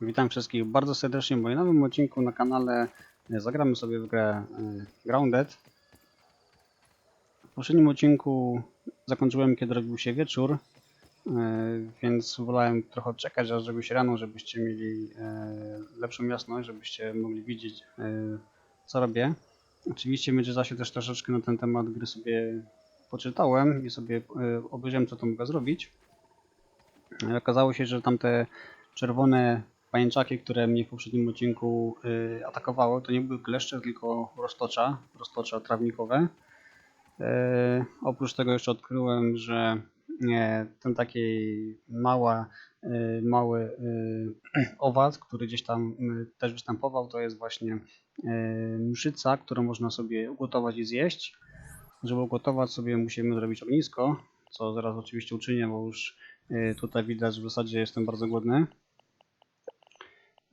Witam wszystkich bardzo serdecznie w moim nowym odcinku na kanale. E, Zagramy sobie w grę e, Grounded. W poprzednim odcinku zakończyłem kiedy robił się wieczór, e, więc wolałem trochę czekać aż zrobił się rano, żebyście mieli lepszą jasność, żebyście mogli widzieć co robię. Oczywiście w międzyczasie też troszeczkę na ten temat gry sobie poczytałem i sobie obejrzałem co to mogę zrobić. Okazało się, że tamte czerwone pajęczaki, które mnie w poprzednim odcinku y, atakowały, to nie były kleszcze, tylko roztocza, roztocza trawnikowe. E, oprócz tego jeszcze odkryłem, że ten taki mała, y, mały y, owad, który gdzieś tam y, też występował, to jest właśnie y, mszyca, którą można sobie ugotować i zjeść. Żeby ugotować sobie musimy zrobić ognisko, co zaraz oczywiście uczynię, bo już y, tutaj widać, że w zasadzie jestem bardzo głodny.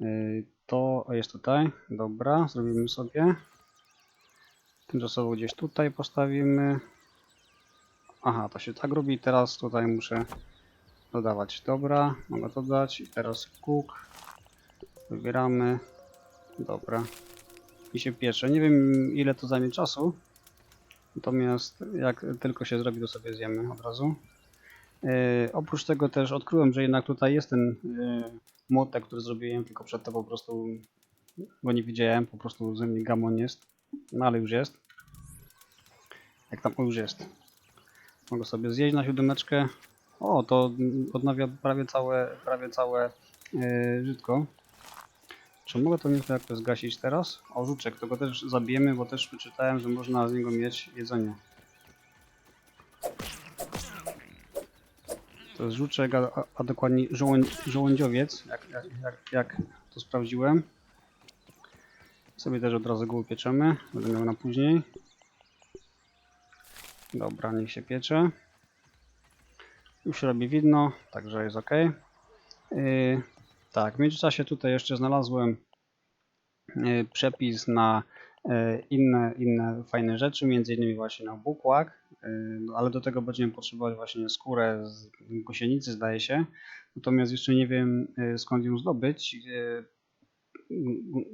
Y, To jest tutaj. Dobra, zrobimy sobie. Tymczasowo gdzieś tutaj postawimy. Aha, to się tak robi. Teraz tutaj muszę dodawać. Dobra, mogę to dać. I teraz cook. Wybieramy. Dobra. I się piecze. Nie wiem ile to zajmie czasu. Natomiast jak tylko się zrobi, to sobie zjemy od razu. Yy, oprócz tego też odkryłem, że jednak tutaj jest ten yy, młotek, który zrobiłem, tylko przed to po prostu go nie widziałem, po prostu ze mnie gamon jest. No ale już jest. Jak tam o, już jest. Mogę sobie zjeść na siódemeczkę. O, to odnawia prawie całe, prawie całe yy, żytko. Czy mogę to nieco jak to zgasić teraz? O, żuczek, tego też zabijemy, bo też wyczytałem, że można z niego mieć jedzenie. Żuczek, a, a- dokładnie żołądź, żołądziowiec, jak, jak, jak, to sprawdziłem. Sobie też od razu go upieczemy, będę miał na później. Dobra, niech się piecze. Już robi widno, także jest ok. Yy, tak, w międzyczasie tutaj jeszcze znalazłem yy, przepis na inne, inne fajne rzeczy, między innymi właśnie na bukłak, yy, no, ale do tego będziemy potrzebować właśnie skórę z gosienicy zdaje się, natomiast jeszcze nie wiem yy, skąd ją zdobyć. G-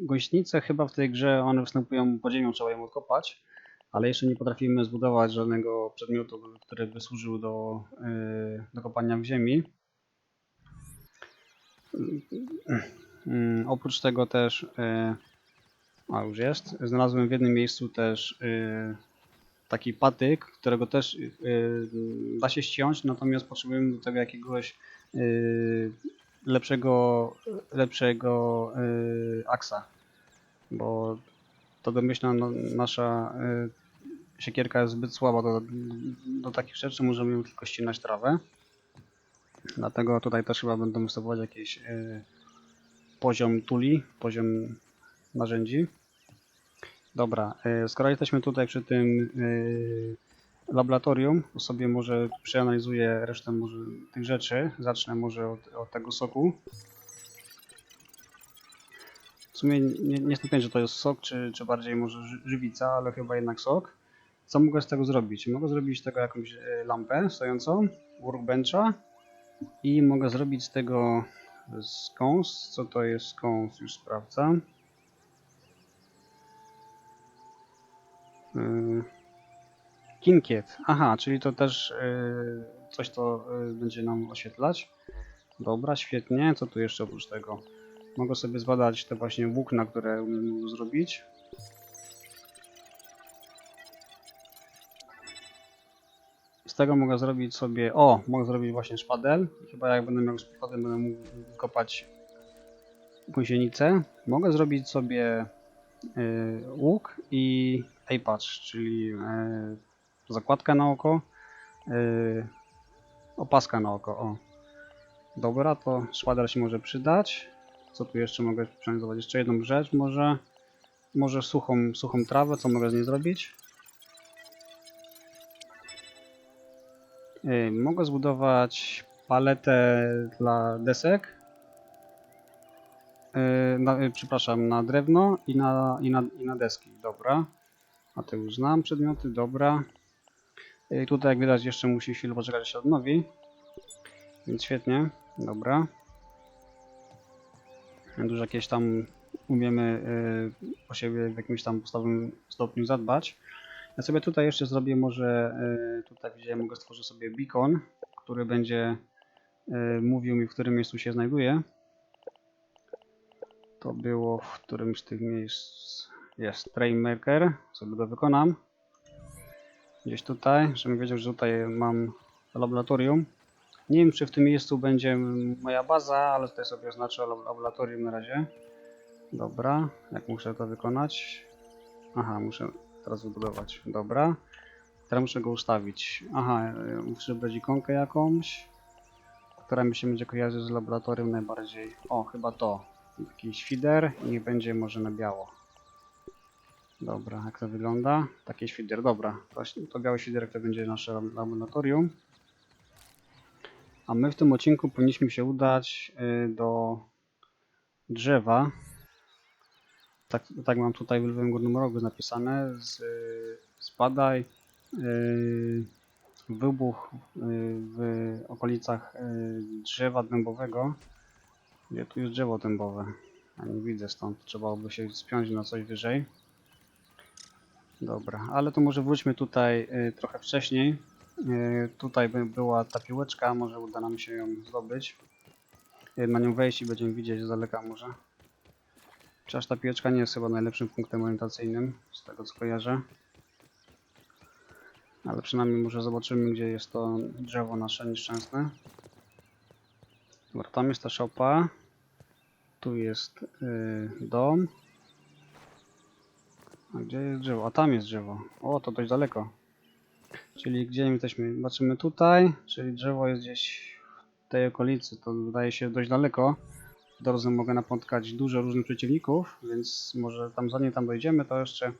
Gośnice chyba w tej grze one występują pod ziemią, trzeba ją odkopać, ale jeszcze nie potrafimy zbudować żadnego przedmiotu, który by służył do, do kopania w ziemi. Mm, oprócz tego też, e, a już jest, znalazłem w jednym miejscu też e, taki patyk, którego też e, da się ściąć, natomiast potrzebujemy do tego jakiegoś e, lepszego, lepszego e, aksa, bo to domyślna no, nasza e, siekierka jest zbyt słaba do, do takich rzeczy, możemy ją tylko ścinać trawę. Dlatego tutaj też chyba będą wystosować jakiś e, poziom tuli, poziom narzędzi. Dobra, e, skoro jesteśmy tutaj przy tym e, laboratorium, to sobie może przeanalizuję resztę może tych rzeczy. Zacznę może od, od tego soku. W sumie nie, nie jestem pewien, że to jest sok, czy, czy bardziej może ży- żywica, ale chyba jednak sok. Co mogę z tego zrobić? Mogę zrobić z tego jakąś e, lampę stojącą, workbencha i mogę zrobić z tego skąs. Co to jest skąs? Już sprawdzam. Kinkiet. Aha, czyli to też yy, coś to yy, będzie nam oświetlać. Dobra, świetnie. Co tu jeszcze oprócz tego? Mogę sobie zbadać te właśnie włókna, które umiem zrobić. Z tego mogę zrobić sobie. O, mogę zrobić właśnie szpadel. Chyba jak będę miał szpadel, będę mógł kopać gąsienicę. Mogę zrobić sobie y, łuk i eye-patch, czyli y, zakładkę na oko, y, opaska na oko. O. Dobra, to szpadel się może przydać. Co tu jeszcze mogę przeanalizować? Jeszcze jedną rzecz może. Może suchą, suchą trawę, co mogę z niej zrobić? Y, Mogę zbudować paletę dla desek. Na, przepraszam, na drewno i na, i, na, i na deski. Dobra. A to już znam przedmioty, dobra. Y, Tutaj jak widać jeszcze musi chwilę poczekać, się odnowi. Więc świetnie, dobra. już jakieś tam umiemy y, o siebie w jakimś tam podstawowym stopniu zadbać. Ja sobie tutaj jeszcze zrobię może, y, tutaj widziałem, mogę stworzyć sobie beacon, który będzie y, mówił mi, w którym miejscu się znajduje. To było w którymś z tych miejsc. Jest Trainmaker, sobie go wykonam. Gdzieś tutaj, żebym wiedział, że tutaj mam laboratorium. Nie wiem, czy w tym miejscu będzie moja baza, ale tutaj sobie oznaczę lab- laboratorium na razie. Dobra, jak muszę to wykonać? Aha, muszę teraz wybudować. Dobra. Teraz muszę go ustawić. Aha, muszę wybrać ikonkę jakąś, która mi się będzie kojarzyć z laboratorium najbardziej. O, chyba to. Jakiś feeder i niech będzie może na biało. Dobra, jak to wygląda? Taki świder, dobra. To, to biały świderek to będzie nasze lab- laboratorium. A my w tym odcinku powinniśmy się udać y, do drzewa. Tak, tak mam tutaj w lewym górnym rogu napisane. Z, y, zbadaj y, wybuch w okolicach drzewa dębowego. Gdzie tu jest drzewo dębowe? Ja nie widzę stąd. Trzeba by się spiąć na coś wyżej. Dobra, ale to może wróćmy tutaj y, trochę wcześniej. Y, tutaj by była ta piłeczka, może uda nam się ją zdobyć. Y, na nią wejść i będziemy widzieć z daleka może. Chociaż ta piłeczka nie jest chyba najlepszym punktem orientacyjnym, z tego co kojarzę. Ale przynajmniej może zobaczymy, gdzie jest to drzewo nasze nieszczęsne. Dobra, tam jest ta szopa. Tu jest dom. A gdzie jest drzewo? A tam jest drzewo. O, to dość daleko. Czyli gdzie my jesteśmy? Zobaczymy tutaj, czyli drzewo jest gdzieś w tej okolicy. To wydaje się dość daleko. W drodze mogę napotkać dużo różnych przeciwników, więc może tam zanim tam dojdziemy, to jeszcze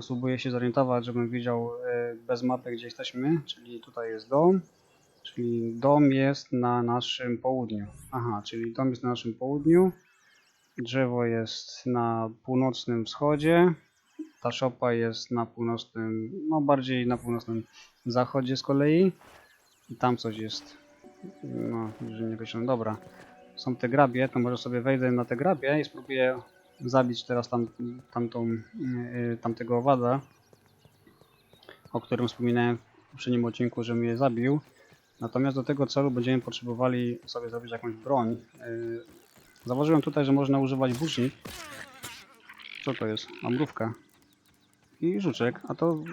spróbuję się zorientować, żebym wiedział e, bez mapy, gdzie jesteśmy. Czyli tutaj jest dom. Czyli dom jest na naszym południu. Aha, czyli dom jest na naszym południu. Drzewo jest na północnym wschodzie. Ta szopa jest na północnym, no bardziej na północnym zachodzie z kolei. I tam coś jest. No, że nie określone. Dobra. Są te grabie, to może sobie wejdę na te grabie i spróbuję zabić teraz tam, tamtą, yy, tamtego owada, o którym wspominałem w poprzednim odcinku, że mnie zabił. Natomiast do tego celu będziemy potrzebowali sobie zrobić jakąś broń. Yy, zauważyłem tutaj, że można używać włócznik. Co to jest? A mrówka. I żuczek, a to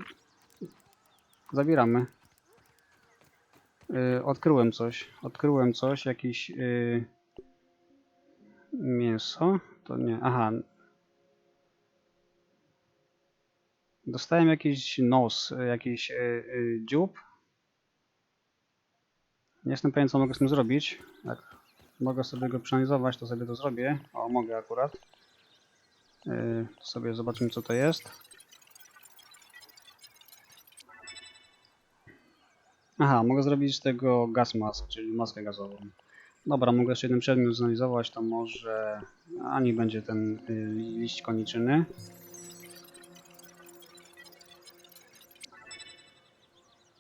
zabieramy. Yy, odkryłem coś. Odkryłem coś, jakiś yy, mięso. To nie, aha. Dostałem jakiś nos, jakiś yy, yy, dziób. Nie jestem pewien, co mogę z tym zrobić. Mogę sobie go przeanalizować, to sobie to zrobię. O, mogę akurat. Yy, sobie zobaczymy, co to jest. Aha, mogę zrobić z tego gas mask, czyli maskę gazową. Dobra, mogę jeszcze jeden przedmiot zanalizować, to może ani będzie ten y, liść koniczyny.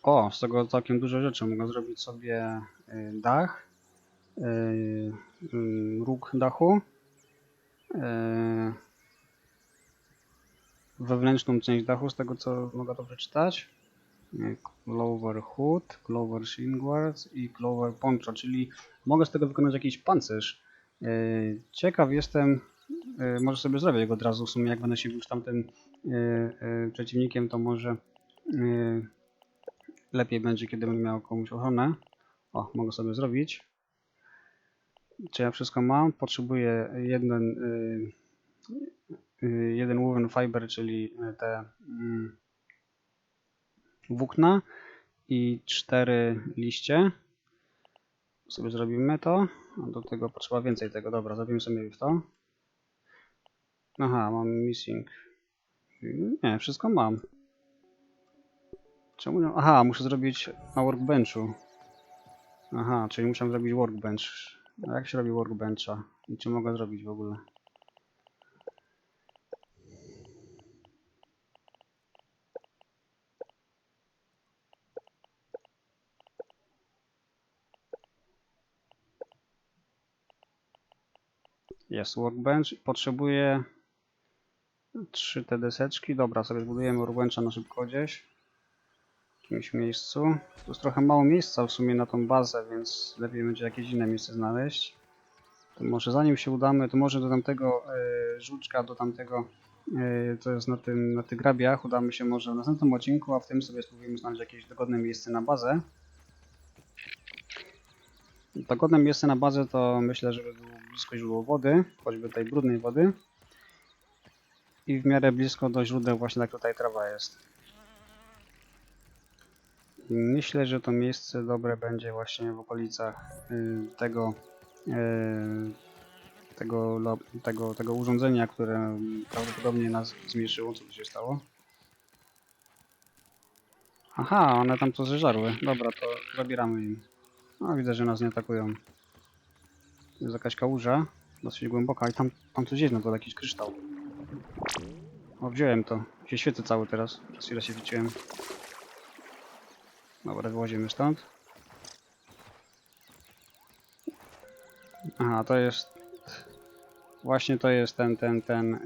O, z tego całkiem dużo rzeczy. Mogę zrobić sobie y, dach, y, róg dachu, wewnętrzną część dachu, z tego co mogę to przeczytać. Clover Hood, Clover Shingwards i Clover Poncho, czyli mogę z tego wykonać jakiś pancerz. Y, Ciekaw jestem, y, może sobie zrobię go od razu, w sumie jak będę się już tamtym y, przeciwnikiem, to może lepiej będzie, kiedy będę miał komuś ochronę. O, mogę sobie zrobić. Czy ja wszystko mam? Potrzebuję jeden, jeden woven fiber, czyli te mm, włókna i cztery liście. Sobie zrobimy to. Do tego potrzeba więcej tego. Dobra, zrobimy sobie w to. Aha, mam missing. Nie, wszystko mam. Czemu nie? Aha, muszę zrobić na workbenchu. Aha, czyli muszę zrobić workbench. A jak się robi workbencha? I czy mogę zrobić w ogóle? Jest workbench. Potrzebuję trzy te deseczki. Dobra, sobie zbudujemy workbencha na szybko gdzieś. W jakimś miejscu. Tu jest trochę mało miejsca w sumie na tą bazę, więc lepiej będzie jakieś inne miejsce znaleźć. To może zanim się udamy, to może do tamtego e, żuczka, do tamtego, e, co jest na tym, na tych grabiach, udamy się może w następnym odcinku, a w tym sobie spróbujemy znaleźć jakieś dogodne miejsce na bazę. Dogodne miejsce na bazę to myślę, żeby było blisko źródło wody, choćby tej brudnej wody. I w miarę blisko do źródeł właśnie jak tutaj trawa jest. Myślę, że to miejsce dobre będzie właśnie w okolicach y, tego, y, tego, tego, tego urządzenia, które prawdopodobnie nas zmniejszyło. Co tu się stało? Aha, one tam to zeżarły. Dobra, to zabieramy im. No, widzę, że nas nie atakują. Jest jakaś kałuża, dosyć głęboka i tam, tam coś jest, no to jakiś kryształ. O, wziąłem to. Się świecę cały teraz. Przez chwilę się wróciłem. Dobra, wyłazimy stąd. Aha, to jest... Właśnie to jest ten, ten, ten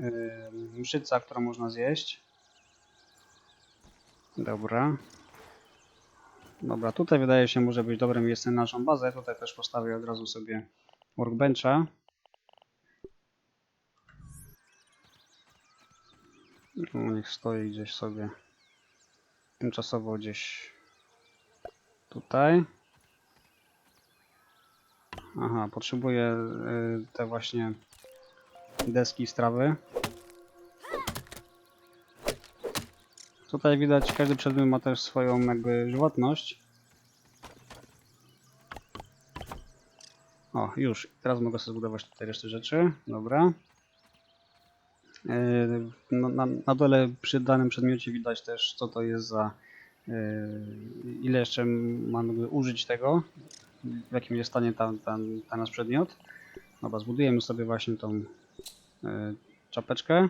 yy, mszyca, którą można zjeść. Dobra. Dobra, tutaj wydaje się może być dobre miejsce na naszą bazę. Tutaj też postawię od razu sobie workbencha. No, Niech stoi gdzieś sobie tymczasowo gdzieś tutaj. Aha, potrzebuję y, te właśnie deski z trawy. Tutaj widać, każdy przedmiot ma też swoją jakby żywotność. O, już. Teraz mogę sobie zbudować tutaj resztę rzeczy. Dobra. Yy, Na, na, na dole przy danym przedmiocie widać też co to jest za yy, ile jeszcze mam jakby użyć tego, w jakim jest stanie tam, ten nasz przedmiot. Dobra, zbudujemy sobie właśnie tą yy, czapeczkę.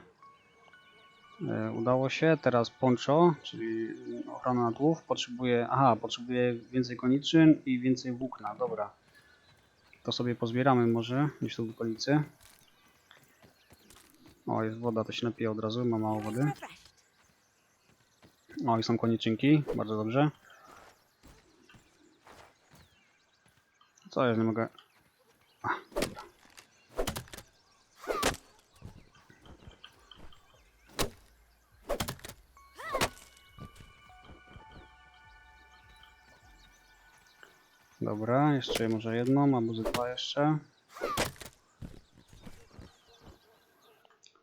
E, Udało się. Teraz poncho, czyli ochrona na głów. Potrzebuję. Aha, potrzebuję więcej koniczyn i więcej włókna. Dobra. To sobie pozbieramy może gdzieś tu w okolicy. O, jest woda, to się napije od razu, ma mało wody. O, i są koniczynki, bardzo dobrze. Co jest, nie mogę. Dobra. Jeszcze może jedną, albo ze dwa jeszcze.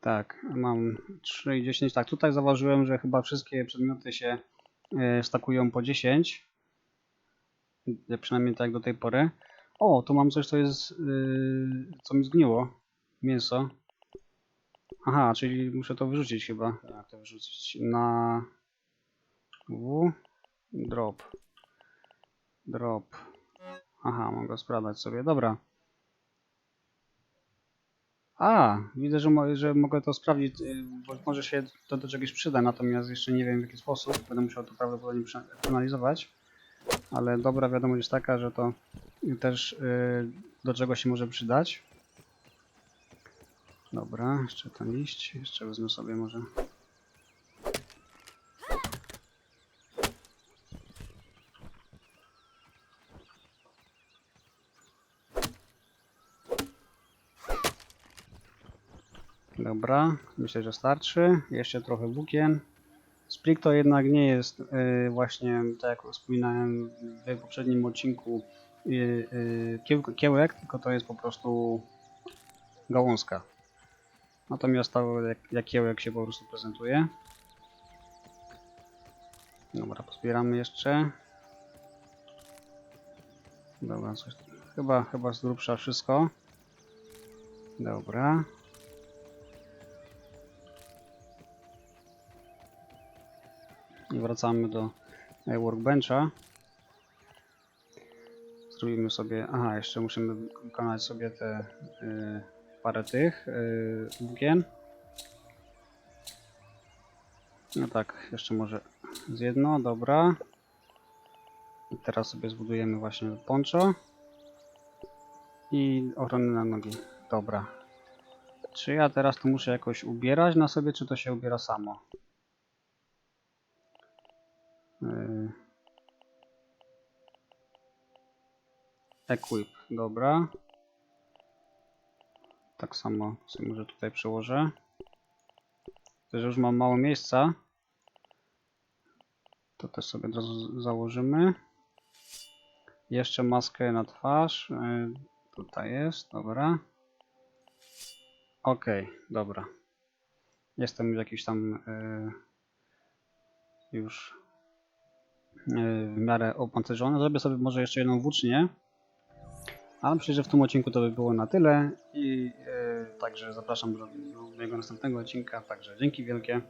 Tak, mam 3 i 10. Tak, tutaj zauważyłem, że chyba wszystkie przedmioty się e, stakują po 10. Ja Przynajmniej tak do tej pory. O, tu mam coś, co jest, yy, co mi zgniło. Mięso. Aha, czyli muszę to wyrzucić chyba. Jak to wyrzucić? Na W. Drop. Drop. Aha, mogę sprawdzać sobie. Dobra. A, widzę, że, mo że mogę to sprawdzić, y, bo może się to do czegoś przyda, natomiast jeszcze nie wiem w jaki sposób. Będę musiał to prawdopodobnie prze- przeanalizować. Ale dobra wiadomość jest taka, że to też y, do czego się może przydać. Dobra, jeszcze ten liść. Jeszcze wezmę sobie może. Dobra, myślę, że starczy. Jeszcze trochę włókien. Sprig to jednak nie jest y, właśnie, tak jak wspominałem w poprzednim odcinku, y, y, kieł, kiełek, tylko to jest po prostu gałązka. Natomiast to jak, jak kiełek się po prostu prezentuje. Dobra, pozbieramy jeszcze. Dobra, coś, chyba, chyba z grubsza wszystko. Dobra. Wracamy do e, workbencha. Zrobimy sobie. Aha, jeszcze musimy wykonać sobie te y, parę tych y. No tak, jeszcze może z jedno, dobra. I teraz sobie zbudujemy właśnie poncho i ochronę na nogi. Dobra. Czy ja teraz to muszę jakoś ubierać na sobie, czy to się ubiera samo? Yy. Equip, dobra. Tak samo sobie może tutaj przełożę. To, że już mam mało miejsca. To też sobie od razu założymy. Jeszcze maskę na twarz. Yy, tutaj jest, dobra. Okej, dobra. Jestem jakiś tam yy, już w miarę opancerzony. Zrobię sobie może jeszcze jedną włócznię. A myślę, że w tym odcinku to by było na tyle. I yy, także zapraszam do mojego następnego odcinka. Także dzięki wielkie.